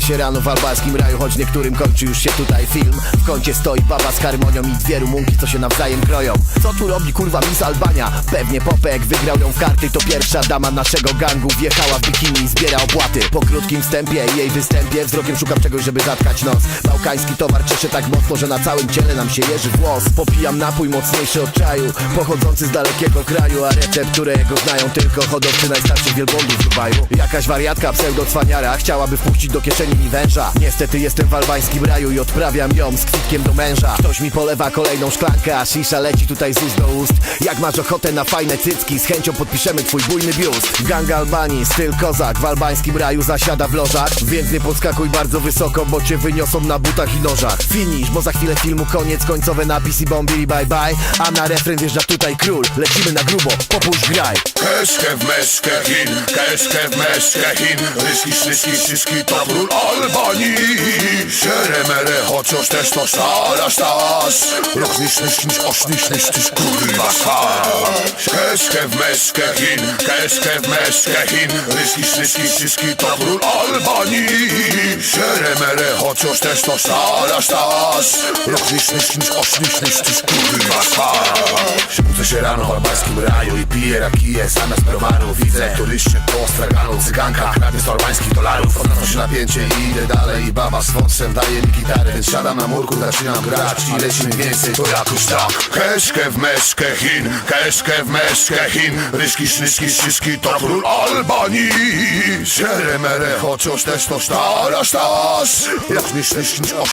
się rano w albańskim raju Choć niektórym kończy już się tutaj film. W kącie stoi baba z harmonią i dwie rumunki, co się nawzajem kroją. Co tu robi kurwa Miss Albania? Pewnie Popek wygrał ją w karty To pierwsza dama naszego gangu Wjechała w bikini i zbiera opłaty Po krótkim wstępie i jej występie Wzrokiem szukam czegoś, żeby zatkać nos. Bałkański towar cieszy tak mocno, że na całym ciele nam się jeży włos. Popijam napój mocniejszy od czaju Pochodzący z dalekiego kraju A recept, którego znają tylko hodowcy najstarszych wielbłądów w Dubaju. Jakaś wariatka pseudo-cwaniara Chciałaby wpuścić do kieszeni mi węża. Niestety jestem w albańskim raju i odprawiam ją z kwitkiem do męża. Ktoś mi polewa kolejną szklankę, a shisha leci tutaj z ust do ust. Jak masz ochotę na fajne cycki, z chęcią podpiszemy twój bujny biust. Gang Albanii, styl kozak, w albańskim raju zasiada w lożach. Więc nie podskakuj bardzo wysoko, bo cię wyniosą na butach i nożach. Finish, bo za chwilę filmu koniec, końcowe napisy bombili bye bye. A na refren wjeżdża tutaj król, lecimy na grubo, popuść graj. Keszke w meszkę Chin, keszke w meszkę Chin. To król Albanii Szeremere, chociaż też to szara sztas Rochnisz, nysznisz, osznisz, nysznisz, kurwa szas Keszke w meszkę Chin, keszke w meszkę Chin. Ryski, szryski, szyszki to król Albanii Szeremere, chociaż też to szara sztas Rochnisz, nysznisz, osznisz, nysznisz, kurwa szas Budzę się rano w albańskim raju i piję rakiję zamiast browaru Widzę turyście po straganu, cyganka kradnie z albańskich dolarów. Odnoszę się napięcie i idę dalej. Baba z foncem daje mi gitarę Więc siadam na murku, zaczynam grać. I leci mi więcej to jakoś tak. Keszkę w meszkę Chin, keszkę w meszkę Chin. Ryszki, sznyszki, szyszki to król Albanii. Szeremere, chociaż też to sztara sztas Jak sznysz, sznysz,